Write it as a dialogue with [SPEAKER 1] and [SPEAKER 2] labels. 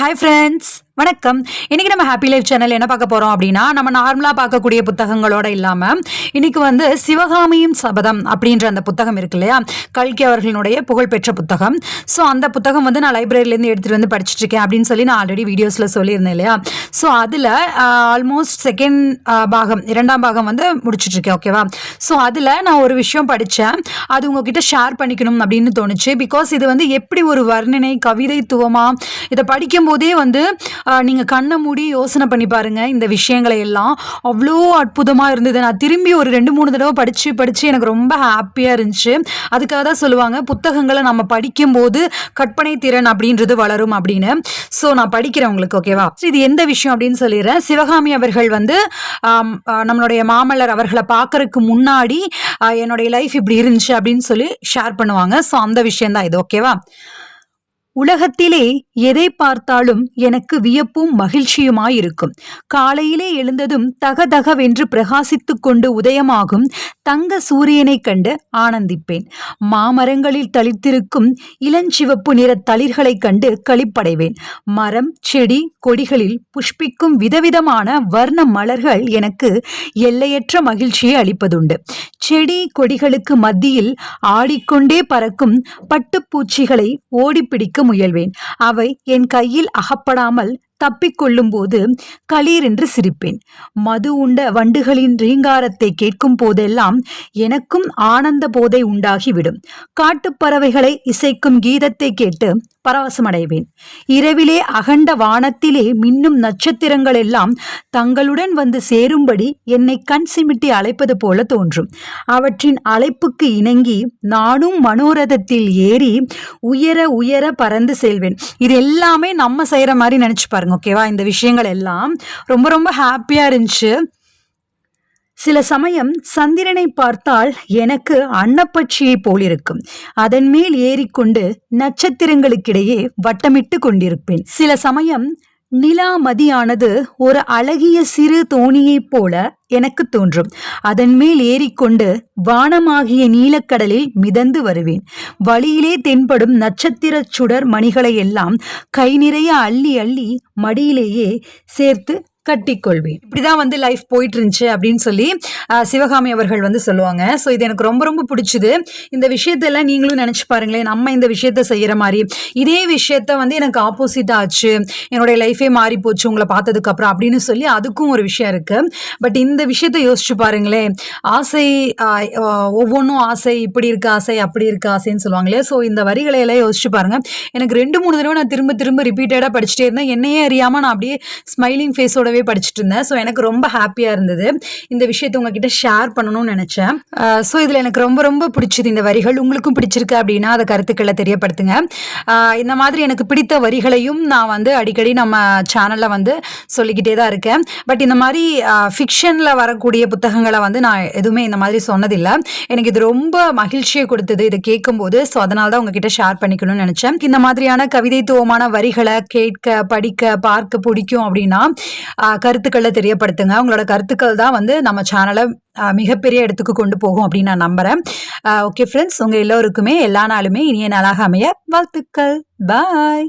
[SPEAKER 1] Hi friends வணக்கம். இன்னைக்கு நம்ம ஹாப்பி லைஃப் சேனல் என்ன பார்க்க போறோம் அப்படின்னா நம்ம நார்மலாக பார்க்கக்கூடிய புத்தகங்களோட இல்லாமல் இன்னைக்கு வந்து சிவகாமியும் சபதம் அப்படின்ற அந்த புத்தகம் இருக்கு இல்லையா? கல்கி அவர்களுடைய புகழ்பெற்ற புத்தகம். ஸோ அந்த புத்தகம் வந்து நான் லைப்ரரியிலேருந்து எடுத்துகிட்டு வந்து படிச்சுட்டு இருக்கேன் அப்படின்னு சொல்லி நான் ஆல்ரெடி வீடியோஸில் சொல்லியிருந்தேன் இல்லையா? ஸோ அதில் ஆல்மோஸ்ட் செகண்ட் பாகம் இரண்டாம் பாகம் வந்து முடிச்சிட்டு இருக்கேன் ஓகேவா ஸோ அதில் நான் ஒரு விஷயம் படித்தேன் அது உங்ககிட்ட ஷேர் பண்ணிக்கணும் அப்படின்னு தோணுச்சு. பிகாஸ் இது வந்து எப்படி ஒரு வர்ணனை கவிதைத்துவமாக இதை படிக்கும் போதே வந்து நீங்கள் கண்ணை மூடி யோசனை பண்ணி பாருங்கள் இந்த விஷயங்களை எல்லாம் அவ்வளோ அற்புதமாக இருந்தது. நான் திரும்பி ஒரு ரெண்டு மூணு தடவை படித்து படித்து எனக்கு ரொம்ப ஹாப்பியாக இருந்துச்சு. அதுக்காக தான் சொல்லுவாங்க புத்தகங்களை நம்ம படிக்கும்போது கற்பனை திறன் அப்படின்றது வளரும் அப்படின்னு. ஸோ நான் படிக்கிறேன் உங்களுக்கு ஓகேவா இது எந்த விஷயம் அப்படின்னு சொல்லிடுறேன். சிவகாமி அவர்கள் வந்து நம்மளுடைய மாமல்லர் அவர்களை பார்க்கறதுக்கு முன்னாடி என்னுடைய லைஃப் இப்படி இருந்துச்சு அப்படின்னு சொல்லி ஷேர் பண்ணுவாங்க. ஸோ அந்த விஷயந்தான் இது ஓகேவா உலகத்திலே எதை பார்த்தாலும் எனக்கு வியப்பும் மகிழ்ச்சியுமாயிருக்கும். காலையிலே எழுந்ததும் தகதகவென்று பிரகாசித்து கொண்டு உதயமாகும் தங்க சூரியனைக் கண்டு ஆனந்திப்பேன். மாமரங்களில் தளித்திருக்கும் இளஞ்சிவப்பு நிற தளிர்களைக் கண்டு களிப்படைவேன். மரம் செடி கொடிகளில் புஷ்பிக்கும் விதவிதமான வர்ண மலர்கள் எனக்கு எல்லையற்ற மகிழ்ச்சியை அளிப்பதுண்டு. செடி கொடிகளுக்கு மத்தியில் ஆடிக்கொண்டே பறக்கும் பட்டுப்பூச்சிகளை ஓடிப்பிடிக்க முயல்வேன். அவை என் கையில் அகப்படாமல் தப்பிக்கொள்ளும் போது களீரென்று சிரிப்பேன். மது உண்ட வண்டுகளின் ரீங்காரத்தை கேட்கும் போதெல்லாம் எனக்கும் ஆனந்த போதை உண்டாகிவிடும். காட்டுப்பறவைகளை இசைக்கும் கீதத்தை கேட்டு பரவசமடைவேன். இரவிலே அகண்ட வானத்திலே மின்னும் நட்சத்திரங்கள் எல்லாம் தங்களுடன் வந்து சேரும்படி என்னை கண் சிமிட்டி அழைப்பது போல தோன்றும். அவற்றின் அழைப்புக்கு இணங்கி நானும் மனோரதத்தில் ஏறி உயர உயர பறந்து செல்வேன். இது எல்லாமே நம்ம செய்கிற மாதிரி நினச்சி பாருங்க. ஓகேவா இந்த விஷயங்கள் எல்லாம் ரொம்ப ரொம்ப ஹாப்பியாக இருந்துச்சு. சில சமயம் சந்திரனை பார்த்தால் எனக்கு அன்னப்பட்சியை போலிருக்கும் அதன் மேல் ஏறிக்கொண்டு நட்சத்திரங்களுக்கிடையே வட்டமிட்டு கொண்டிருப்பேன். சில சமயம் நிலாமதியானது ஒரு அழகிய சிறு தோணியைப் போல எனக்கு தோன்றும். அதன் மேல் ஏறிக்கொண்டு வானமாகிய நீலக்கடலில் மிதந்து வருவேன். வழியிலே தென்படும் நட்சத்திரச் சுடர் மணிகளை எல்லாம் கை நிறைய அள்ளி அள்ளி மடியிலேயே சேர்த்து கட்டிக்கொள்வேன். இப்படிதான் வந்து லைஃப் போயிட்டு இருந்துச்சு அப்படின்னு சொல்லி சிவகாமி அவர்கள் வந்து சொல்லுவாங்க. ஸோ இது எனக்கு ரொம்ப ரொம்ப பிடிச்சது. இந்த விஷயத்தெல்லாம் நீங்களும் நினைச்சு பாருங்களேன். நம்ம இந்த விஷயத்த செய்யற மாதிரி. இதே விஷயத்த வந்து எனக்கு ஆப்போசிட் ஆச்சு. என்னுடைய லைஃபே மாறி போச்சு உங்களை பார்த்ததுக்கு அப்புறம் அப்படின்னு சொல்லி அதுக்கும் ஒரு விஷயம் இருக்கு. பட் இந்த விஷயத்த யோசிச்சு பாருங்களேன். ஆசை ஒவ்வொன்றும் ஆசை இப்படி இருக்க ஆசை அப்படி இருக்க ஆசைன்னு சொல்லுவாங்களே ஸோ இந்த வரிகளை எல்லாம் யோசிச்சு பாருங்க. எனக்கு ரெண்டு மூணு தடவை நான் திரும்ப திரும்ப ரிப்பீட்டடாக படிச்சுட்டே இருந்தேன். என்னையே அறியாமல் நான் அப்படியே ஸ்மைலிங் ஃபேஸோட கூடவே படிச்சுட்டு இருந்தேன் ஸோ எனக்கு ரொம்ப ஹாப்பியாக இருந்தது. இந்த விஷயத்தை உங்ககிட்ட ஷேர் பண்ணணும்னு நினச்சேன். ஸோ இதில் எனக்கு ரொம்ப ரொம்ப பிடிச்சது இந்த வரிகள். உங்களுக்கும் பிடிச்சிருக்கு அப்படின்னா அதை கருத்துக்களை தெரியப்படுத்துங்க. இந்த மாதிரி எனக்கு பிடித்த வரிகளையும் நான் வந்து அடிக்கடி நம்ம சேனலில் வந்து சொல்லிக்கிட்டே தான் இருக்கேன். பட் இந்த மாதிரி ஃபிக்ஷனில் வரக்கூடிய புத்தகங்களை வந்து நான் எதுவுமே இந்த மாதிரி சொன்னதில்லை. எனக்கு இது ரொம்ப மகிழ்ச்சியை கொடுத்தது இதை கேட்கும்போது. ஸோ அதனால தான் உங்ககிட்ட ஷேர் பண்ணிக்கணும்னு நினச்சேன். இந்த மாதிரியான கவிதைத்துவமான வரிகளை கேட்க படிக்க பார்க்க பிடிக்கும் அப்படின்னா கருத்துக்களை தெரியப்படுத்துங்க. உங்களோட கருத்துக்கள் தான் வந்து நம்ம சேனலை மிகப்பெரிய இடத்துக்கு கொண்டு போகும் அப்படின்னு நான் நம்புகிறேன் ஓகே ஃப்ரெண்ட்ஸ் உங்கள் எல்லோருக்குமே எல்லா நாளுமே இனிய நாளாக அமைய வாழ்த்துக்கள். பாய்